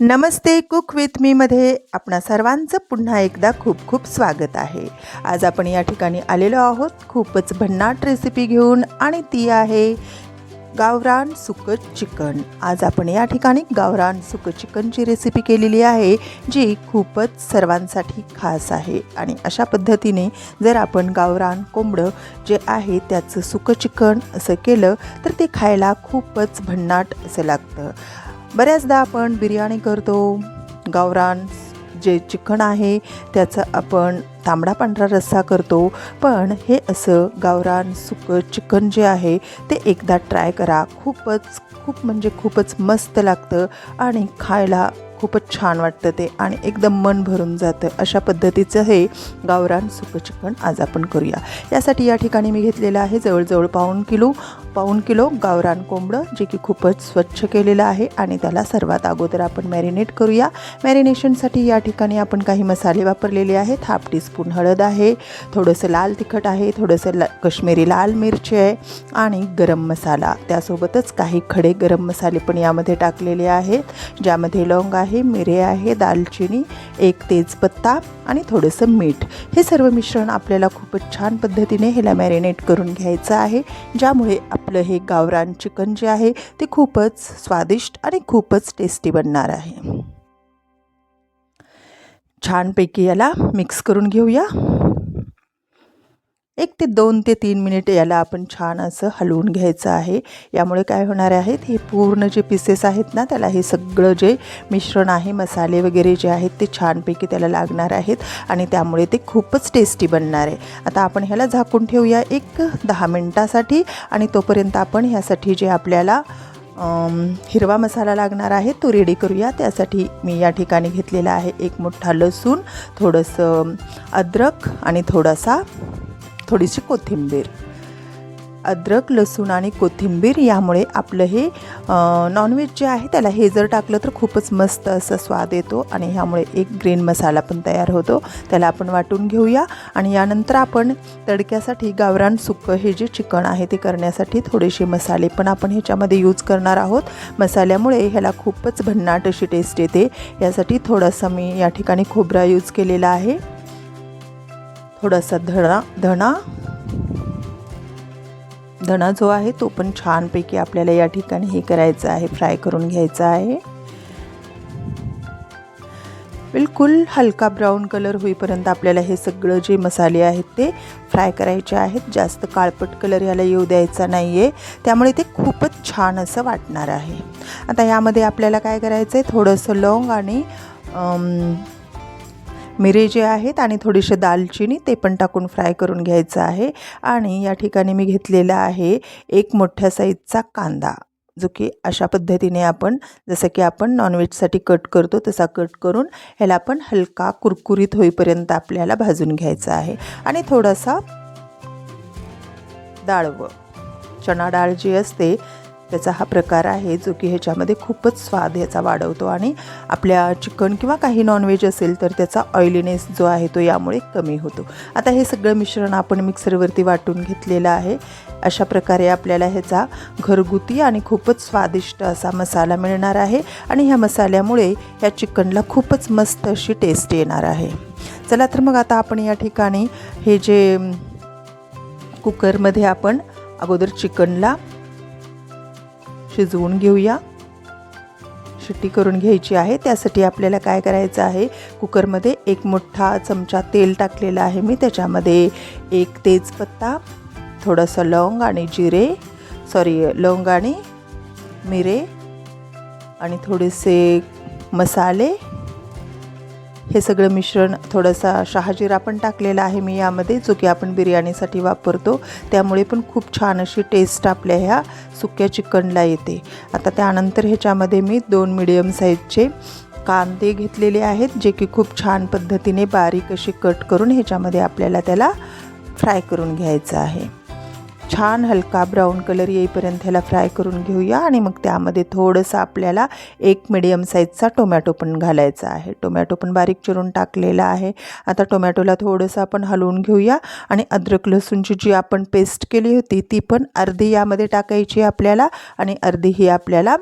Namaste cook with मीमध्ये आपणा सर्वांचं पुन्हा एकदा खूप खूप स्वागत आहे. आज आपण या ठिकाणी आलेलो आहोत. खूपच भन्नाट रेसिपी घेऊन आणि ती आहे गावरान सुकं चिकन. आज आपण या ठिकाणी गावरान सुकं चिकनची रेसिपी केलेली आहे जी खूपच सर्वांसाठी खास आहे. आणि अशा पद्धतीने जर आपण गावरान कोंबडं जे आहे त्याचं सुकं चिकन असं केलं तर ते खायला खूपच भन्नाट असं लागतं. बऱ्याचदा आपण बिर्याणी करतो. गावरान जे चिकन आहे त्याचा आपण तांबडा पांढरा रस्सा करतो. पण हे असं गावरान सुकं चिकन जे आहे ते एकदा ट्राय करा. खूपच खूप म्हणजे खूपच मस्त लागतं आणि खायला खूपच छान वाटतं ते आणि एकदम मन भरून जातं. अशा पद्धतीचं हे गावरान सुकं चिकन आज आपण करूया. यासाठी या ठिकाणी मी घेतलेलं आहे जवळजवळ पाऊण किलो पाऊण किलो गावरान कोंबडं जे की खूपच स्वच्छ केलेलं आहे आणि त्याला सर्वात अगोदर आपण मॅरिनेट करूया. मॅरिनेशनसाठी या ठिकाणी आपण काही मसाले वापरलेले आहेत. हाफ टीस्पून हळद आहे थोडंसं लाल तिखट आहे थोडंसं ला कश्मीरी लाल मिरची आहे आणि गरम मसाला. त्यासोबतच काही खडे गरम मसाले पण यामध्ये टाकलेले आहेत ज्यामध्ये लवंग आहे मिरे आहे दालचिनी एक तेजपत्ता आणि थोडंसं मीठ. हे सर्व मिश्रण आपल्याला खूपच छान पद्धतीने ह्याला मॅरिनेट करून घ्यायचं आहे ज्यामुळे आपलं हे गावरान चिकन जे आहे ते खूपच स्वादिष्ट आणि खूपच टेस्टी बनणार आहे. छानपैकी याला मिक्स करून घेऊया. एक ते दोन ते तीन मिनिट याला आपण छान असं हलवून घ्यायचं आहे. यामुळे काय होणार आहेत हे पूर्ण जे पीसेस आहेत ना त्याला हे सगळं जे मिश्रण आहे मसाले वगैरे जे आहेत ते छानपैकी त्याला लागणार आहेत आणि त्यामुळे ते खूपच टेस्टी बनणार आहे. आता आपण ह्याला झाकून ठेवूया एक दहा मिनटासाठी आणि तोपर्यंत आपण ह्यासाठी जे आपल्याला हिरवा मसाला लागणार आहे तो रेडी करूया. त्यासाठी मी या ठिकाणी घेतलेला आहे एक मोठा लसूण थोडंसं अद्रक आणि थोडासा थोडीशी कोथिंबीर. अद्रक लसूण आणि कोथिंबीर यामुळे आपलं हे नॉनव्हेज जे आहे त्याला हे जर टाकलं तर खूपच मस्त असं स्वाद येतो आणि ह्यामुळे एक ग्रीन मसाला पण तयार होतो. त्याला आपण वाटून घेऊया आणि यानंतर आपण तडक्यासाठी गावरान सुकं हे जे चिकन आहे ते करण्यासाठी थोडेसे मसाले पण आपण ह्याच्यामध्ये यूज करणार आहोत. मसाल्यामुळे ह्याला खूपच भन्नाट अशी टेस्ट येते. यासाठी थोडासा मी या ठिकाणी खोबरा यूज केलेला आहे. थोडासा धणा धणा. धणा जो आहे तो पण छानपैकी आपल्याला या ठिकाणी हे करायचं आहे फ्राय करून घ्यायचा आहे. बिलकुल हलका ब्राऊन कलर होईपर्यंत आपल्याला हे सगळं जे मसाले आहेत ते फ्राय करायचे आहेत. जास्त काळपट कलर याला येऊ द्यायचा नाही आहे त्यामुळे ते खूपच छान असं वाटणार आहे. आता यामध्ये आपल्याला काय करायचं आहे थोडंसं लवंग आणि मिरे जे आहेत आणि थोडीशी दालचिनी ते पण टाकून फ्राय करून घ्यायचं आहे. आणि या ठिकाणी मी घेतलेला आहे एक मोठ्या साईजचा कांदा जो की अशा पद्धतीने आपण जसं की आपण नॉनव्हेजसाठी कट करतो तसा कट करून ह्याला आपण हलका कुरकुरीत होईपर्यंत आपल्याला भाजून घ्यायचा आहे. आणि थोडासा डाळवं चणा डाळ जी असते त्याचा हा प्रकार आहे जो की ह्याच्यामध्ये खूपच स्वाद ह्याचा वाढवतो आणि आपल्या चिकन किंवा काही नॉनव्हेज असेल तर त्याचा ऑइलीनेस जो आहे तो यामुळे कमी होतो. आता हे सगळं मिश्रण आपण मिक्सरवरती वाटून घेतलेलं आहे. अशा प्रकारे आपल्याला ह्याचा घरगुती आणि खूपच स्वादिष्ट असा मसाला मिळणार आहे आणि ह्या मसाल्यामुळे ह्या चिकनला खूपच मस्त अशी टेस्ट येणार आहे. चला तर मग आता आपण या ठिकाणी हे जे कुकरमध्ये आपण अगोदर चिकनला शिजवून घेऊया. शिट्टी करून घ्यायची आहे. त्यासाठी आपल्याला काय करायचं आहे? कुकरमध्ये एक मोठा चमचा तेल टाकलेला आहे मी. त्याच्यामध्ये एक तेजपत्ता थोडंसं लवंग आणि जिरे सॉरी लवंग आणि मिरे आणि थोडेसे मसाले हे सगळं मिश्रण थोडंसा शहाजीरा पण टाकलेला आहे मी यामध्ये जो की आपण बिर्याणीसाठी वापरतो. त्यामुळे पण खूप छान अशी टेस्ट आपल्या ह्या सुक्या चिकनला येते. आता त्यानंतर ह्याच्यामध्ये मी दोन मिडियम साईजचे कांदे घेतलेले आहेत जे की खूप छान पद्धतीने बारीक असे कट करून ह्याच्यामध्ये आपल्याला त्याला फ्राय करून घ्यायचं आहे. छान हलका ब्राऊन कलर येईपर्यंत ह्याला फ्राय करून घेऊया आणि मग त्यामध्ये थोडंसं आपल्याला एक मिडियम साईजचा टोमॅटो पण घालायचा आहे. टोमॅटो पण बारीक चिरून टाकलेला आहे. आता टोमॅटोला थोडंसं आपण हलवून घेऊया आणि अद्रक लसूणची जी आपण पेस्ट केली होती ती पण अर्धी यामध्ये टाकायची आपल्याला आणि अर्धी ही आपल्याला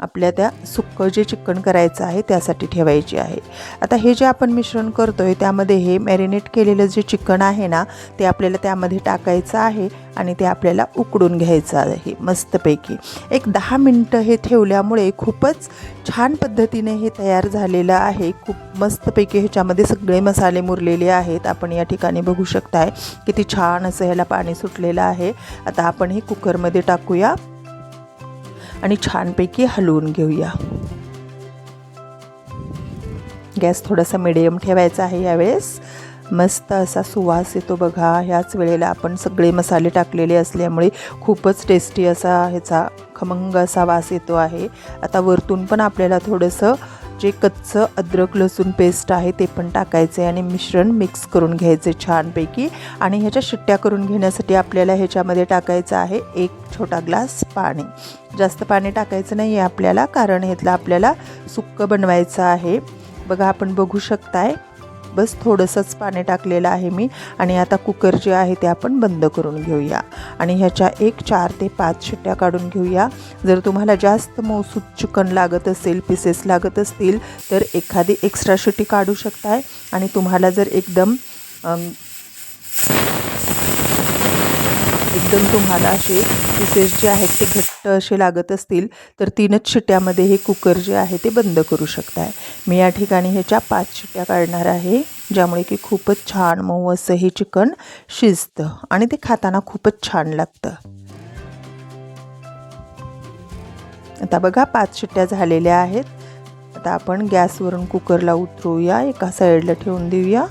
आपल्या त्या सुक्कं जे चिकन करायचं आहे त्यासाठी ठेवायची आहे. आता हे जे आपण मिश्रण करतो आहे त्यामध्ये हे मॅरिनेट केलेलं जे चिकन आहे ना ते आपल्याला त्यामध्ये टाकायचं आहे आणि ते आपल्याला उकडून घ्यायचं आहे मस्तपैकी. एक दहा मिनटं हे ठेवल्यामुळे खूपच छान पद्धतीने हे तयार झालेलं आहे. खूप मस्तपैकी ह्याच्यामध्ये सगळे मसाले मुरलेले आहेत. आपण या ठिकाणी बघू शकताय किती छान असं ह्याला पाणी सुटलेलं आहे. आता आपण हे कुकरमध्ये टाकूया. आणि छानपैकी हलवून घेऊया. गॅस थोडासा मिडियम ठेवायचा आहे यावेळेस. मस्त असा सुवास येतो बघा. ह्याच वेळेला आपण सगळे मसाले टाकलेले असल्यामुळे खूपच टेस्टी असा ह्याचा खमंग असा वास येतो आहे. आता वरतून पण आपल्याला थोडंसं जे कच्चं अद्रक लसूण पेस्ट आहे ते पण टाकायचे आणि मिश्रण मिक्स करून घ्यायचे छानपैकी. आणि ह्याच्या शिट्ट्या करून घेण्यासाठी आपल्याला ह्याच्यामध्ये टाकायचं आहे एक छोटा ग्लास पाणी. जास्त पाणी टाकायचं नाही आहे आपल्याला कारण ह्यातलं आपल्याला सुक्कं बनवायचं आहे. बघा आपण बघू शकताय. बस थोडंसंच पाणी टाकलेलं आहे मी आणि आता कुकर जे आहे ते आपण बंद करून घेऊया. आणि ह्याच्या एक चार ते पाच शिट्ट्या काढून घेऊया. जर तुम्हाला जास्त मौसूद चिकन लागत असेल पीसेस लागत असतील तर एखादी एक्स्ट्रा शिट्टी काढू शकताय. आणि तुम्हाला जर एकदम एकदम तुम्हाला असे पीसेस जे आहेत ते घट्ट असे लागत असतील तर तीनच शिट्ट्यामध्ये हे कुकर जे आहे ते बंद करू शकताय. मी या ठिकाणी ह्याच्या पाच शिट्या काढणार आहे ज्यामुळे की खूपच छान मऊ असं हे चिकन शिजतं आणि ते खाताना खूपच छान लागतं. आता बघा पाच शिट्ट्या झालेल्या आहेत. आता आपण गॅसवरून कुकरला उतरूया एका साईडला ठेवून देऊया.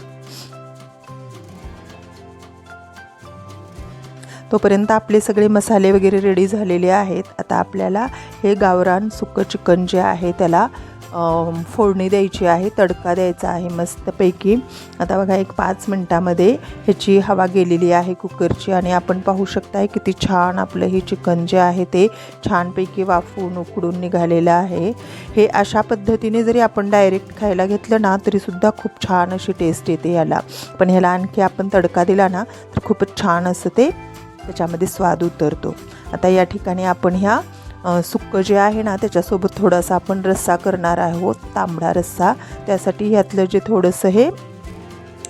तोपर्यंत आपले सगळे मसाले वगैरे रेडी झालेले आहेत. आता आपल्याला हे गावरान सुकं चिकन जे आहे त्याला फोडणी द्यायची आहे तडका द्यायचा आहे मस्तपैकी. आता बघा एक पाच मिनटामध्ये ह्याची हवा गेलेली आहे कुकरची आणि आपण पाहू शकताय किती छान आपलं हे चिकन जे आहे ते छानपैकी वाफवून उकडून निघालेलं आहे. हे अशा पद्धतीने जरी आपण डायरेक्ट खायला घेतलं ना तरीसुद्धा खूप छान अशी टेस्ट येते याला. पण ह्याला आणखी आपण तडका दिला ना तर खूपच छान असं ते त्याच्यामध्ये स्वाद उतरतो. आता या ठिकाणी आपण ह्या सुक्कं जे आहे ना त्याच्यासोबत थोडासा आपण रस्सा करणार आहोत तांबडा रस्सा. त्यासाठी ह्यातलं जे थोडंसं हे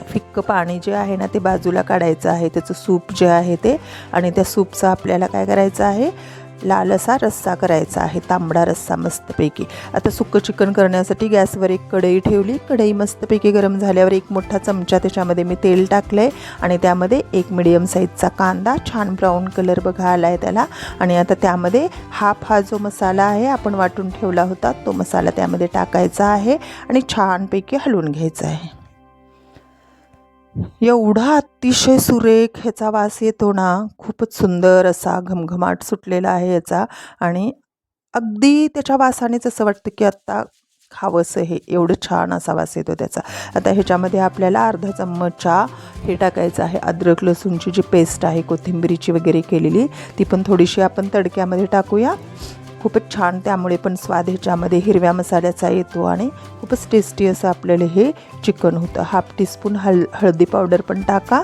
फिक्क पाणी जे आहे ना ते बाजूला काढायचं आहे. त्याचं सूप जे आहे ते. आणि त्या सूपचं आपल्याला काय करायचं आहे? लाल असा रस्सा करायचा आहे तांबडा रस्सा मस्तपैकी. आता सुकं चिकन करण्यासाठी गॅसवर एक कढई ठेवली. कढई मस्तपैकी गरम झाल्यावर एक मोठा चमचा त्याच्यामध्ये मी तेल टाकलं आहे आणि त्यामध्ये एक मिडियम साईजचा कांदा छान ब्राऊन कलर बघा आला आहे त्याला. आणि आता त्यामध्ये हाफ हा जो मसाला आहे आपण वाटून ठेवला होता तो मसाला त्यामध्ये टाकायचा आहे आणि छानपैकी हलवून घ्यायचा आहे. एवढा अतिशय सुरेख ह्याचा वास येतो ना खूपच सुंदर असा घमघमाट सुटलेला आहे याचा आणि अगदी त्याच्या वासानेच असं वाटतं की आत्ता खावंसं हे एवढं छान असा वास येतो त्याचा. आता ह्याच्यामध्ये आपल्याला अर्धा चम्मचा हे टाकायचं आहे अद्रक लसूणची जी पेस्ट आहे कोथिंबीरीची वगैरे केलेली ती पण थोडीशी आपण तडक्यामध्ये टाकूया. खूपच छान त्यामुळे पण स्वाद ह्याच्यामध्ये हिरव्या मसाल्याचा येतो आणि खूपच टेस्टी असं आपल्याला हे चिकन होतं. हाफ टीस्पून हल हळदी पावडर पण टाका.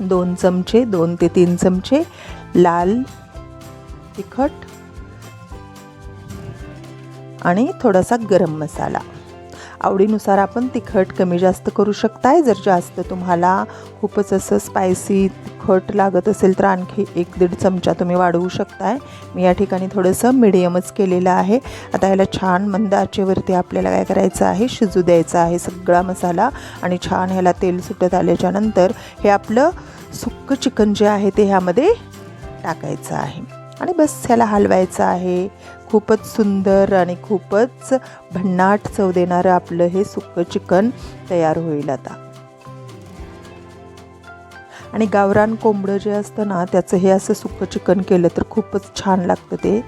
दोन चमचे दोन ते तीन चमचे लाल तिखट आणि थोडासा गरम मसाला. आवडीनुसार आपण तिखट कमी जास्त करू शकताय. जर जास्त तुम्हाला खूपच असं स्पायसी तिखट लागत असेल तर आणखी एक दीड चमचा तुम्ही वाढवू शकताय. मी या ठिकाणी थोडंसं मिडियमच केलेलं आहे. आता याला छान मंद आचेवरती आपल्याला काय करायचं आहे? शिजू द्यायचं आहे सगळा मसाला आणि छान ह्याला तेल सुटत आल्याच्यानंतर हे आपलं सुक्कं चिकन जे आहे ते ह्यामध्ये टाकायचं आहे. आणि बस ह्याला हलवायचं आहे. खूपच सुंदर आणि खूपच भन्नाट चव देणारं आपलं हे सुकं चिकन तयार होईल आता. आणि गावरान कोंबडं जे असतं ना त्याचं हे असं सुक्कं चिकन केलं तर खूपच छान लागतं ते.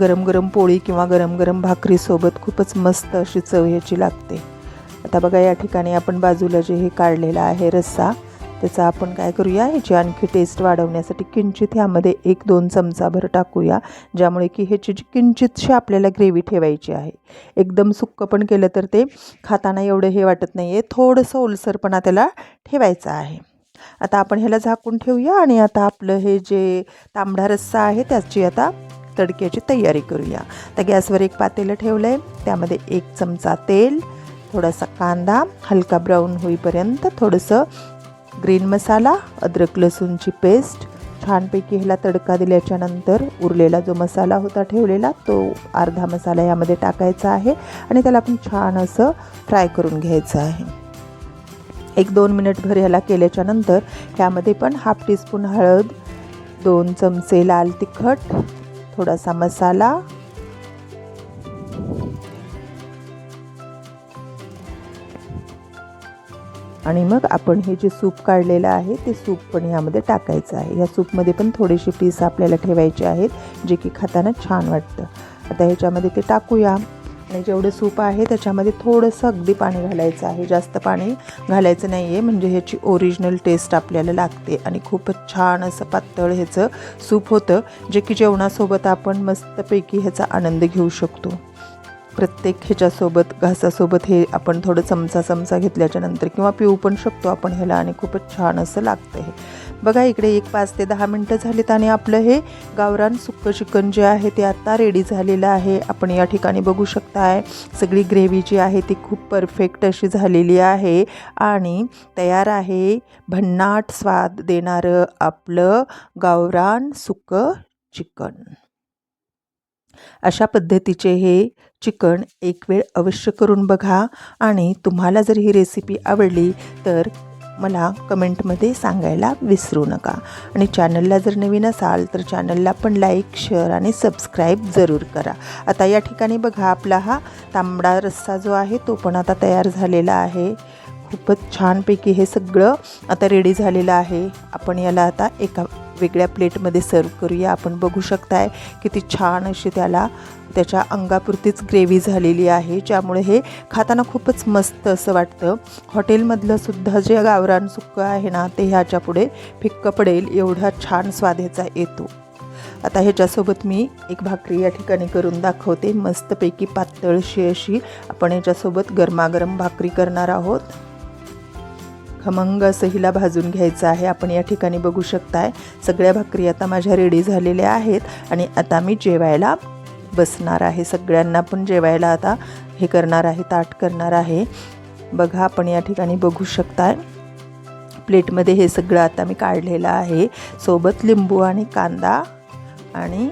गरम गरम पोळी किंवा गरम गरम भाकरीसोबत खूपच मस्त अशी चव ह्याची लागते. आता बघा या ठिकाणी आपण बाजूला जे हे काढलेलं आहे रस्सा त्याचा आपण काय करूया? ह्याची आणखी टेस्ट वाढवण्यासाठी किंचित ह्यामध्ये एक दोन चमचाभर टाकूया ज्यामुळे की ह्याची जी किंचितशी आपल्याला ग्रेव्ही ठेवायची आहे. एकदम सुक्कं पण केलं तर ते खाताना एवढं हे वाटत नाही आहे थोडंसं ओलसरपणा त्याला ठेवायचा आहे. आता आपण ह्याला झाकून ठेवूया आणि आता आपलं हे जे तांबडा रस्सा आहे त्याची आता तडक्याची तयारी करूया. तर गॅसवर एक पातेलं ठेवलं आहे त्यामध्ये एक चमचा तेल थोडासा कांदा हलका ब्राऊन होईपर्यंत थोडंसं ग्रीन मसाला अद्रक लसूणची पेस्ट छानपैकी ह्याला तडका दिल्याच्या नंतर उरलेला जो मसाला होता ठेवलेला तो अर्धा मसाला यामध्ये टाकायचा आहे आणि त्याला आपण छान असं फ्राय करून घ्यायचं आहे. एक दोन मिनिटभर ह्याला केल्याच्यानंतर ह्यामध्ये पण हाफ टीस्पून हळद दोन चमचे लाल तिखट थोडासा मसाला आणि मग आपण हे जे सूप काढलेलं आहे ते सूप पण ह्यामध्ये टाकायचं आहे. या सूपमध्ये पण थोडेसे पीस आपल्याला ठेवायचे आहेत जे की खाताना छान वाटतं. आता ह्याच्यामध्ये ते टाकूया. आणि जेवढं सूप आहे त्याच्यामध्ये थोडंसं अगदी पाणी घालायचं आहे. जास्त पाणी घालायचं नाही आहे म्हणजे ह्याची ओरिजिनल टेस्ट आपल्याला लागते. आणि खूपच छान असं पातळ ह्याचं सूप होतं जे की जेवणासोबत आपण मस्तपैकी ह्याचा आनंद घेऊ शकतो. प्रत्येक ह्याच्यासोबत घासासोबत हे आपण थोडं चमचा चमचा घेतल्याच्या नंतर किंवा पिऊ पण शकतो आपण ह्याला आणि खूपच छान असं लागतं हे. बघा इकडे एक पाच ते दहा मिनटं झालीत आणि आपलं हे गावरान सुक्कं चिकन जे आहे ते आत्ता रेडी झालेलं आहे. आपण या ठिकाणी बघू शकताय सगळी ग्रेव्ही जी आहे ती खूप परफेक्ट अशी झालेली आहे आणि तयार आहे भन्नाट स्वाद देणारं आपलं गावरान सुक्क चिकन. अशा पद्धतीचे हे चिकन एक वेळ अवश्य करून बघा आणि तुम्हाला जर ही रेसिपी आवडली तर मला कमेंटमध्ये सांगायला विसरू नका. आणि चॅनलला जर नवीन असाल तर चॅनलला पण लाईक शेअर आणि सबस्क्राईब जरूर करा. आता या ठिकाणी बघा आपला हा तांबडा रस्सा जो आहे तो पण आता तयार झालेला आहे. खूपच छानपैकी हे सगळं आता रेडी झालेलं आहे. आपण याला आता एका वेगळ्या प्लेटमध्ये सर्व करूया. आपण बघू शकताय किती छान अशी त्याला त्याच्या अंगापुरतीच ग्रेव्ही झालेली आहे ज्यामुळे हे खाताना खूपच मस्त असं वाटतं. हॉटेलमधलं सुद्धा जे गावरान सुक्कं आहे ना ते ह्याच्या पुढे फिक्क पडेल एवढा छान स्वाद ह्याचा येतो. आता ह्याच्यासोबत मी एक भाकरी या ठिकाणी करून दाखवते. मस्तपैकी पातळशी अशी आपण ह्याच्यासोबत गरमागरम भाकरी करणार आहोत. खमंग असं हिला भाजून घ्यायचं आहे. आपण या ठिकाणी बघू शकताय सगळ्या भाकरी आता माझ्या रेडी झालेल्या आहेत आणि आता मी जेवायला बसणार आहे. सगळ्यांना पण जेवायला आता हे करणार आहे ताट करणार आहे. बघा आपण या ठिकाणी बघू शकताय. प्लेटमध्ये हे सगळं आता मी काढलेलं आहे. सोबत लिंबू आणि कांदा आणि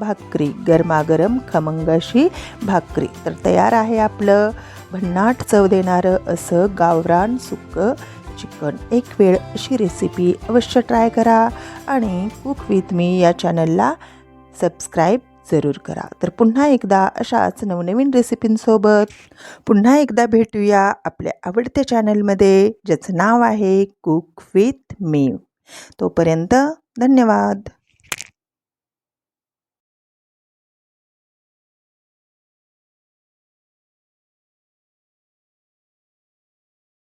भाकरी गरमागरम खमंगाशी भाकरी. तर तयार आहे आपलं. भन्नाट चव देणारं असं गावरान सुक्कं चिकन. एक वेळ अशी रेसिपी अवश्य ट्राय करा आणि कुक विथ मी या चॅनलला सबस्क्राईब जरूर करा. तर पुन्हा एकदा अशाच नवनवीन रेसिपींसोबत पुन्हा एकदा भेटूया आपल्या आवडत्या चॅनलमध्ये ज्याचं नाव आहे कुक विथ मी तोपर्यंत धन्यवाद.